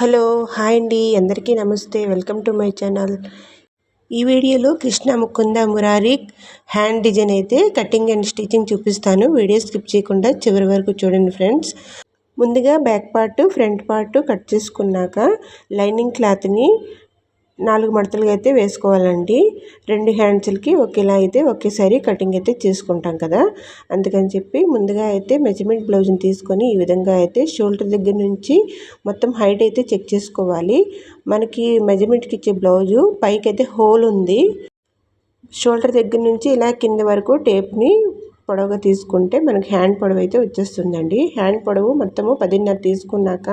Hello hi అండి. అందరికీ నమస్తే. Welcome to my channel. ఈ వీడియోలో కృష్ణ ముకుంద మురారి హ్యాండ్ డిజైన్ అయితే కటింగ్ అండ్ స్టిచ్చింగ్ చూపిస్తాను. వీడియో స్కిప్ చేయకుండా చివరి వరకు చూడండి ఫ్రెండ్స్. ముందుగా back part front part cut చేసుకున్నాక లైనింగ్ క్లాత్ని నాలుగు మడతలుగా అయితే వేసుకోవాలండి. రెండు హ్యాండ్స్కి ఒకేలా అయితే ఒకేసారి కటింగ్ అయితే చేసుకుంటాం కదా. అందుకని చెప్పి ముందుగా అయితే మెజర్మెంట్ బ్లౌజ్ని తీసుకొని ఈ విధంగా అయితే షోల్డర్ దగ్గర నుంచి మొత్తం హైట్ అయితే చెక్ చేసుకోవాలి. మనకి మెజర్మెంట్కి ఇచ్చే బ్లౌజు పైకి అయితే హోల్ ఉంది. షోల్డర్ దగ్గర నుంచి ఇలా కింద వరకు టేప్ని పొడవుగా తీసుకుంటే మనకి హ్యాండ్ పొడవు అయితే వచ్చేస్తుందండి. హ్యాండ్ పొడవు మొత్తము పదిన్నర తీసుకున్నాక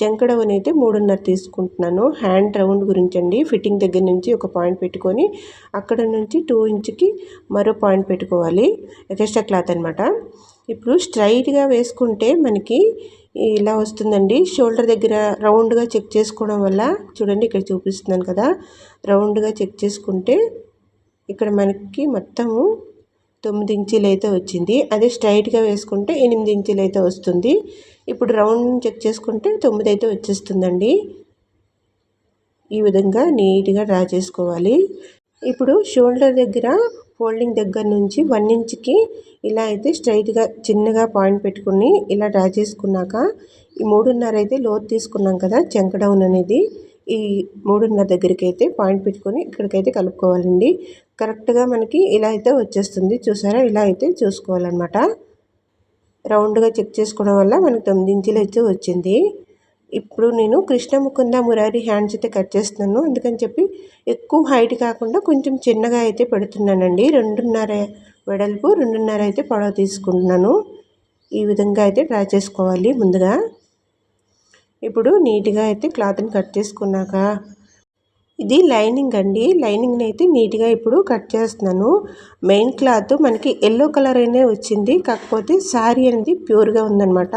చెంకడవని అయితే మూడున్నర తీసుకుంటున్నాను. హ్యాండ్ రౌండ్ గురించి అండి ఫిట్టింగ్ దగ్గర నుంచి ఒక పాయింట్ పెట్టుకొని అక్కడ నుంచి టూ ఇంచ్కి మరో పాయింట్ పెట్టుకోవాలి. ఎక్స్ట్రా క్లాత్ అనమాట ఇప్పుడు స్ట్రైట్గా వేసుకుంటే మనకి ఇలా వస్తుందండి. షోల్డర్ దగ్గర రౌండ్గా చెక్ చేసుకోవడం వల్ల చూడండి ఇక్కడ చూపిస్తున్నాను కదా. రౌండ్గా చెక్ చేసుకుంటే ఇక్కడ మనకి మొత్తము తొమ్మిది ఇంచీలు అయితే వచ్చింది. అదే స్ట్రైట్గా వేసుకుంటే ఎనిమిది ఇంచీలు అయితే వస్తుంది. ఇప్పుడు రౌండ్ చెక్ చేసుకుంటే తొమ్మిది అయితే వచ్చేస్తుందండి. ఈ విధంగా నీట్గా డ్రా చేసుకోవాలి. ఇప్పుడు షోల్డర్ దగ్గర ఫోల్డింగ్ దగ్గర నుంచి వన్ ఇంచ్కి ఇలా అయితే స్ట్రైట్గా చిన్నగా పాయింట్ పెట్టుకుని ఇలా డ్రా చేసుకున్నాక ఈ మూడున్నర అయితే లోతు తీసుకున్నాం కదా చెంక డౌన్ అనేది. ఈ మూడున్నర దగ్గరికి అయితే పాయింట్ పెట్టుకొని ఇక్కడికైతే కలుపుకోవాలండి. కరెక్ట్గా మనకి ఇలా అయితే వచ్చేస్తుంది. చూసారా? ఇలా అయితే చూసుకోవాలన్నమాట. రౌండ్గా చెక్ చేసుకోవడం వల్ల మనకు తొమ్మిది ఇంచులు అయితే వచ్చింది. ఇప్పుడు నేను కృష్ణ ముకుంద మురారి హ్యాండ్స్ అయితే కట్ చేస్తున్నాను. అందుకని చెప్పి ఎక్కువ హైట్ కాకుండా కొంచెం చిన్నగా అయితే పెడుతున్నానండి. రెండున్నర వెడల్పు రెండున్నర అయితే పొడవ తీసుకుంటున్నాను. ఈ విధంగా అయితే డ్రా చేసుకోవాలి ముందుగా. ఇప్పుడు నీట్గా అయితే క్లాత్ని కట్ చేసుకున్నాక ఇది లైనింగ్ అండి. లైనింగ్ని అయితే నీట్గా ఇప్పుడు కట్ చేస్తున్నాను. మెయిన్ క్లాత్ మనకి ఎల్లో కలర్ అయినే వచ్చింది. కాకపోతే శారీ అనేది ప్యూర్గా ఉందన్నమాట.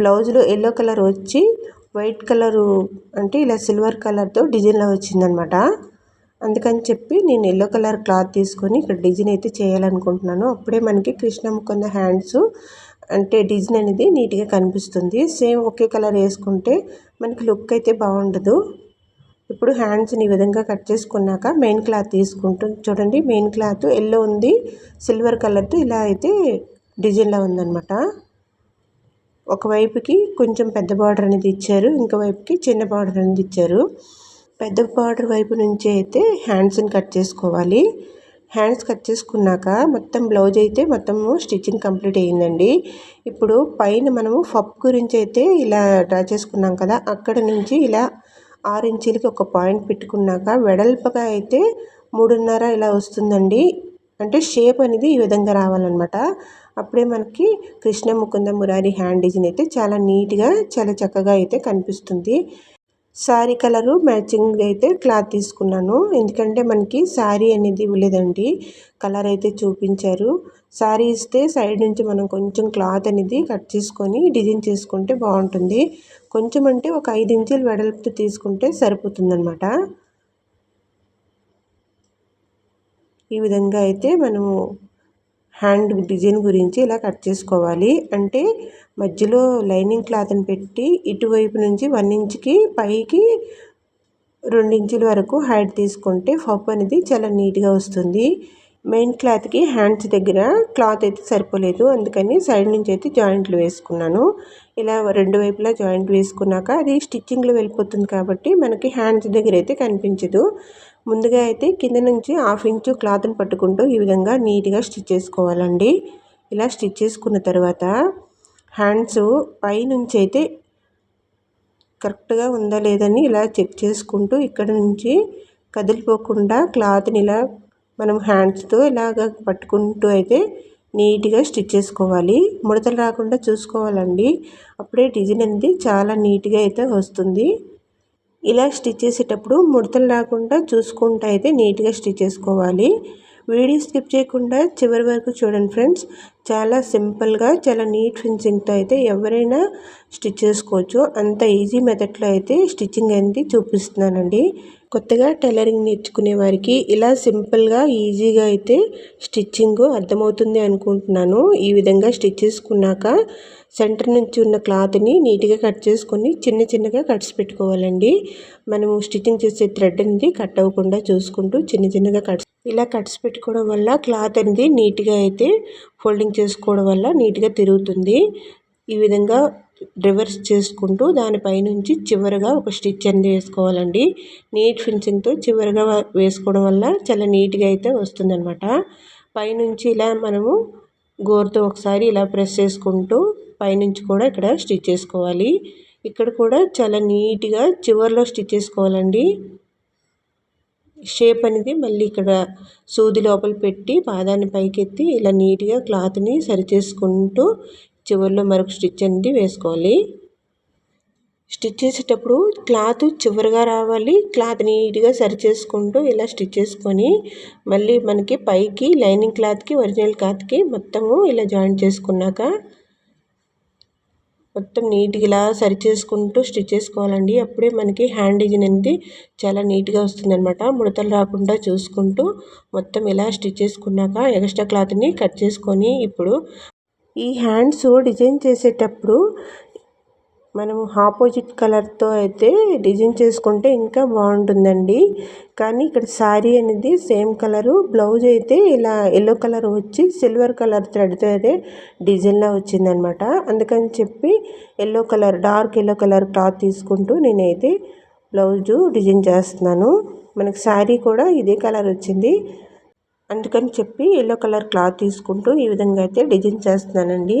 బ్లౌజ్లో ఎల్లో కలర్ వచ్చి వైట్ కలరు అంటే ఇలా సిల్వర్ కలర్తో డిజైన్లో వచ్చిందనమాట అందుకని చెప్పి నేను ఎల్లో కలర్ క్లాత్ తీసుకొని ఇక్కడ డిజైన్ అయితే చేయాలనుకుంటున్నాను. అప్పుడే మనకి కృష్ణముకుంద హ్యాండ్స్ అంటే డిజైన్ అనేది నీట్గా కనిపిస్తుంది. సేమ్ ఒకే కలర్ వేసుకుంటే మనకి లుక్ అయితే బాగుండదు. ఇప్పుడు హ్యాండ్స్ని ఈ విధంగా కట్ చేసుకున్నాక మెయిన్ క్లాత్ తీసుకుంటూ చూడండి మెయిన్ క్లాత్ ఎల్లో ఉంది సిల్వర్ కలర్తో ఇలా అయితే డిజైన్లా ఉందన్నమాట. ఒకవైపుకి కొంచెం పెద్ద బార్డర్ అనేది ఇచ్చారు ఇంకో వైపుకి చిన్న బార్డర్ అనేది ఇచ్చారు. పెద్ద బార్డర్ వైపు నుంచి అయితే హ్యాండ్స్ని కట్ చేసుకోవాలి. హ్యాండ్స్ కట్ చేసుకున్నాక మొత్తం బ్లౌజ్ అయితే మొత్తము స్టిచ్చింగ్ కంప్లీట్ అయ్యిందండి. ఇప్పుడు పైన మనము ఫప్ గురించి అయితే ఇలా డ్రా చేసుకున్నాం కదా అక్కడ నుంచి ఇలా ఆరు ఇంచీలకి ఒక పాయింట్ పెట్టుకున్నాక వెడల్పుగా అయితే మూడున్నర ఇలా వస్తుందండి. అంటే షేప్ అనేది ఈ విధంగా రావాలన్నమాట. అప్పుడే మనకి కృష్ణ ముకుంద మురారి హ్యాండ్ డిజైన్ అయితే చాలా నీట్గా చాలా చక్కగా అయితే కనిపిస్తుంది. శారీ కలరు మ్యాచింగ్ అయితే క్లాత్ తీసుకున్నాను. ఎందుకంటే మనకి శారీ అనేది ఇవ్వలేదండి. కలర్ అయితే చూపించారు. శారీ ఇస్తే సైడ్ నుంచి మనం కొంచెం క్లాత్ అనేది కట్ చేసుకొని డిజైన్ చేసుకుంటే బాగుంటుంది. కొంచెం అంటే ఒక ఐదు ఇంచులు వెడల్పు తీసుకుంటే సరిపోతుందన్నమాట. ఈ విధంగా అయితే మనము హ్యాండ్ డిజైన్ గురించి ఇలా కట్ చేసుకోవాలి. అంటే మధ్యలో లైనింగ్ క్లాత్ని పెట్టి ఇటువైపు నుంచి వన్ ఇంచ్కి పైకి ఇంచుల వరకు హైట్ తీసుకుంటే ఫప్ అనేది చాలా నీట్గా వస్తుంది. మెయిన్ క్లాత్కి హ్యాండ్స్ దగ్గర క్లాత్ అయితే సరిపోలేదు. అందుకని సైడ్ నుంచి అయితే జాయింట్లు వేసుకున్నాను. ఇలా రెండు వైపులా జాయింట్ వేసుకున్నాక అది స్టిచ్చింగ్లో వెళ్ళిపోతుంది కాబట్టి మనకి హ్యాండ్స్ దగ్గర అయితే కనిపించదు. ముందుగా అయితే కింద నుంచి హాఫ్ ఇంచు క్లాత్ని పట్టుకుంటూ ఈ విధంగా నీట్గా స్టిచ్ చేసుకోవాలండి. ఇలా స్టిచ్ చేసుకున్న తర్వాత హ్యాండ్స్ పై నుంచి అయితే కరెక్ట్గా ఉందా లేదని ఇలా చెక్ చేసుకుంటూ ఇక్కడ నుంచి కదిలిపోకుండా క్లాత్ని ఇలా మనం హ్యాండ్స్తో ఇలాగ పట్టుకుంటూ అయితే నీట్గా స్టిచ్ చేసుకోవాలి. ముడతలు రాకుండా చూసుకోవాలండి. అప్పుడే డిజైన్ అనేది చాలా నీట్గా అయితే వస్తుంది. ఇలా స్టిచ్ చేసేటప్పుడు ముడతలు రాకుండా చూసుకుంటూ అయితే నీట్గా స్టిచ్ చేసుకోవాలి. వీడియో స్కిప్ చేయకుండా చివరి వరకు చూడండి ఫ్రెండ్స్. చాలా సింపుల్గా చాలా నీట్ ఫినిషింగ్తో అయితే ఎవరైనా స్టిచ్ చేసుకోవచ్చు. అంత ఈజీ మెథడ్లో అయితే స్టిచ్చింగ్ అనేది చూపిస్తున్నానండి. కొత్తగా టైలరింగ్ నేర్చుకునే వారికి ఇలా సింపుల్గా ఈజీగా అయితే స్టిచ్చింగ్ అర్థమవుతుంది అనుకుంటున్నాను. ఈ విధంగా స్టిచ్ చేసుకున్నాక సెంటర్ నుంచి ఉన్న క్లాత్ని నీట్గా కట్ చేసుకొని చిన్న చిన్నగా కట్స్ పెట్టుకోవాలండి. మనము స్టిచ్చింగ్ చేసే థ్రెడ్ అనేది కట్ అవ్వకుండా చూసుకుంటూ చిన్న చిన్నగా కట్స్ ఇలా కట్స్ పెట్టుకోవడం వల్ల క్లాత్ అనేది నీట్గా అయితే ఫోల్డింగ్ చేసుకోవడం వల్ల నీట్గా తిరుగుతుంది. ఈ విధంగా రివర్స్ చేసుకుంటూ దానిపైనుంచి చివరగా ఒక స్టిచ్ అనేది వేసుకోవాలండి. నీట్ ఫినిషింగ్తో చివరగా వేసుకోవడం వల్ల చాలా నీట్గా అయితే వస్తుందన్నమాట. పైనుంచి ఇలా మనము గోరుతో ఒకసారి ఇలా ప్రెస్ చేసుకుంటూ పైనుంచి కూడా ఇక్కడ స్టిచ్ చేసుకోవాలి. ఇక్కడ కూడా చాలా నీట్గా చివరిలో స్టిచ్ చేసుకోవాలండి. షేప్ అనేది మళ్ళీ ఇక్కడ సూది లోపల పెట్టి పాదాన్ని పైకెత్తి ఇలా నీట్గా క్లాత్ని సరి చేసుకుంటూ చివరిలో మరొక స్టిచ్ అనేది వేసుకోవాలి. స్టిచ్ చేసేటప్పుడు క్లాత్ చివరిగా రావాలి. క్లాత్ నీట్గా సరి చేసుకుంటూ ఇలా స్టిచ్ చేసుకొని మళ్ళీ మనకి పైకి లైనింగ్ క్లాత్కి ఒరిజినల్ క్లాత్కి మొత్తము ఇలా జాయిన్ చేసుకున్నాక మొత్తం నీట్గా ఇలా సరి చేసుకుంటూ స్టిచ్ చేసుకోవాలండి. అప్పుడే మనకి హ్యాండ్ డిజైన్ అనేది చాలా నీట్గా వస్తుంది అనమాట ముడతలు రాకుండా చూసుకుంటూ మొత్తం ఇలా స్టిచ్ చేసుకున్నాక ఎక్స్ట్రా క్లాత్ని కట్ చేసుకొని ఇప్పుడు ఈ హ్యాండ్స్ డిజైన్ చేసేటప్పుడు మనము ఆపోజిట్ కలర్తో అయితే డిజైన్ చేసుకుంటే ఇంకా బాగుంటుందండి. కానీ ఇక్కడ శారీ అనేది సేమ్ కలరు బ్లౌజ్ అయితే ఇలా ఎల్లో కలర్ వచ్చి సిల్వర్ కలర్ థ్రెడ్తో అయితే డిజైన్లా వచ్చిందనమాట. అందుకని చెప్పి yellow colour dark yellow colour cloth తీసుకుంటూ నేనైతే బ్లౌజు డిజైన్ చేస్తున్నాను. మనకు శారీ కూడా ఇదే కలర్ వచ్చింది. అందుకని చెప్పి ఎల్లో కలర్ క్లాత్ తీసుకుంటూ ఈ విధంగా అయితే డిజైన్ చేస్తున్నానండి.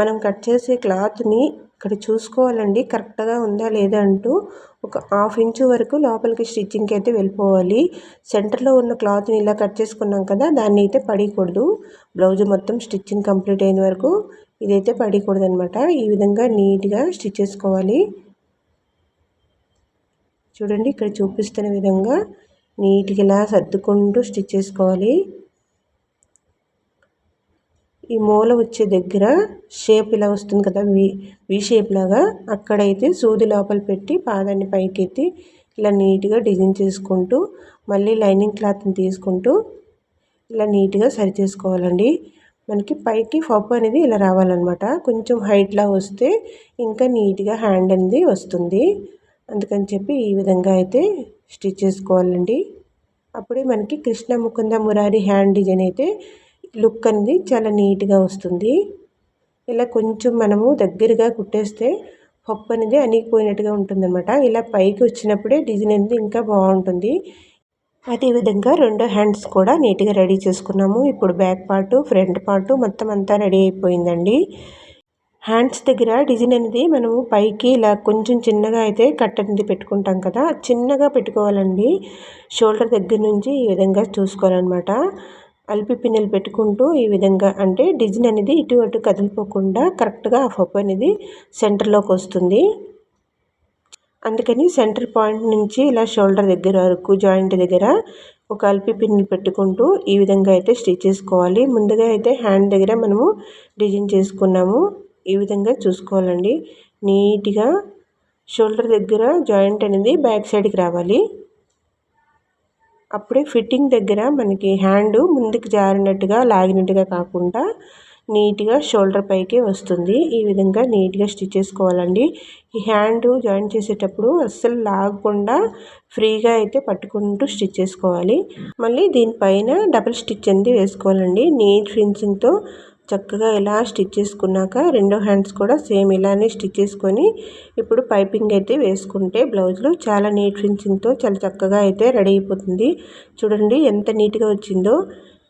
మనం కట్ చేసే క్లాత్ని ఇక్కడ చూసుకోవాలండి. కరెక్ట్గా ఉందా లేదా అంటూ ఒక హాఫ్ ఇంచు వరకు లోపలికి స్టిచ్చింగ్కి అయితే వెళ్ళిపోవాలి. సెంటర్లో ఉన్న క్లాత్ని ఇలా కట్ చేసుకున్నాం కదా దాన్ని అయితే పడకూడదు. బ్లౌజ్ మొత్తం స్టిచ్చింగ్ కంప్లీట్ అయిన వరకు ఇదైతే పడకూడదు అనమాట ఈ విధంగా నీట్గా స్టిచ్ చేసుకోవాలి. చూడండి ఇక్కడ చూపిస్తున్న విధంగా నీట్గా ఇలా సర్దుకుంటూ స్టిచ్ చేసుకోవాలి. ఈ మూల వచ్చే దగ్గర షేప్ ఇలా వస్తుంది కదా వి వి షేప్ లాగా. అక్కడైతే సూది లోపల పెట్టి పాదాన్ని పైకి ఎత్తి ఇలా నీట్గా డిజైన్ చేసుకుంటూ మళ్ళీ లైనింగ్ క్లాత్ని తీసుకుంటూ ఇలా నీట్గా సరి చేసుకోవాలండి. మనకి పైకి ఫప్ అనేది ఇలా రావాలన్నమాట. కొంచెం హైట్లా వస్తే ఇంకా నీట్గా హ్యాండ్ అనేది వస్తుంది. అందుకని చెప్పి ఈ విధంగా అయితే స్టిచ్ చేసుకోవాలండి. అప్పుడే మనకి కృష్ణ ముకుంద మురారి హ్యాండ్ డిజైన్ అయితే లుక్ అనేది చాలా నీట్గా వస్తుంది. ఇలా కొంచెం మనము దగ్గరగా కుట్టేస్తే పప్పు అనేది అణిగిపోయినట్టుగా ఉంటుందన్నమాట. ఇలా పైకి వచ్చినప్పుడే డిజైన్ అనేది ఇంకా బాగుంటుంది. అదేవిధంగా రెండు హ్యాండ్స్ కూడా నీట్గా రెడీ చేసుకున్నాము. ఇప్పుడు బ్యాక్ పార్ట్ ఫ్రంట్ పార్ట్ మొత్తం అంతా రెడీ అయిపోయిందండి. హ్యాండ్స్ దగ్గర డిజైన్ అనేది మనము పైకి ఇలా కొంచెం చిన్నగా అయితే కట్ అనేది పెట్టుకుంటాం కదా చిన్నగా పెట్టుకోవాలండి. షోల్డర్ దగ్గర నుంచి ఈ విధంగా చూసుకోవాలన్నమాట. అల్పి పిన్నెలు పెట్టుకుంటూ ఈ విధంగా అంటే డిజైన్ అనేది ఇటు అటు కదిలిపోకుండా కరెక్ట్గా ఆ ఫప్ అనేది సెంటర్లోకి వస్తుంది. అందుకని సెంటర్ పాయింట్ నుంచి ఇలా షోల్డర్ దగ్గర వరకు జాయింట్ దగ్గర ఒక అల్పి పిన్నులు పెట్టుకుంటూ ఈ విధంగా అయితే స్టిచ్ చేసుకోవాలి. ముందుగా అయితే హ్యాండ్ దగ్గర మనము డిజైన్ చేసుకున్నాము. ఈ విధంగా చూసుకోవాలండి. నీట్గా షోల్డర్ దగ్గర జాయింట్ అనేది బ్యాక్ సైడ్కి రావాలి. అప్పుడే ఫిట్టింగ్ దగ్గర మనకి హ్యాండ్ ముందుకు జారినట్టుగా లాగినట్టుగా కాకుండా నీట్గా షోల్డర్ పైకే వస్తుంది. ఈ విధంగా నీట్గా స్టిచ్ చేసుకోవాలండి. ఈ హ్యాండ్ జాయిన్ చేసేటప్పుడు అస్సలు లాగకుండా ఫ్రీగా అయితే పట్టుకుంటూ స్టిచ్ చేసుకోవాలి. మళ్ళీ దీనిపైన డబుల్ స్టిచ్ అనేది వేసుకోవాలండి. నీట్ ఫిన్సింగ్తో చక్కగా ఇలా స్టిచ్ చేసుకున్నాక రెండో హ్యాండ్స్ కూడా సేమ్ ఇలానే స్టిచ్ చేసుకొని ఇప్పుడు పైపింగ్ అయితే వేసుకుంటే బ్లౌజ్లో చాలా నీట్ ఫినిషింగ్తో చాలా చక్కగా అయితే రెడీ అయిపోతుంది. చూడండి ఎంత నీట్గా వచ్చిందో.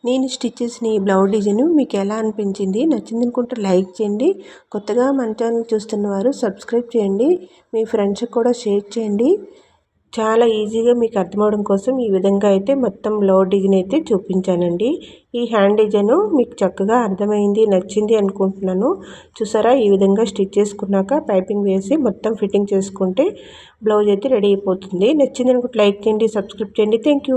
నేను స్టిచ్ చేసిన ఈ బ్లౌజ్ డిజైన్ మీకు ఎలా అనిపించింది? నచ్చింది అనుకుంటే లైక్ చేయండి. కొత్తగా మన ఛానల్ చూస్తున్న వారు సబ్స్క్రైబ్ చేయండి. మీ ఫ్రెండ్స్కి కూడా షేర్ చేయండి. చాలా ఈజీగా మీకు అర్థమవడం కోసం ఈ విధంగా అయితే మొత్తం లో డిజైన్ అయితే చూపించానండి. ఈ హ్యాండ్ డిజైన్ మీకు చక్కగా అర్థమైంది నచ్చింది అనుకుంటున్నాను. చూసారా? ఈ విధంగా స్టిచ్ చేసుకున్నాక పైపింగ్ వేసి మొత్తం ఫిట్టింగ్ చేసుకుంటే బ్లౌజ్ అయితే రెడీ అయిపోతుంది. నచ్చింది అనుకుంటే లైక్ చేయండి సబ్స్క్రైబ్ చేయండి. థ్యాంక్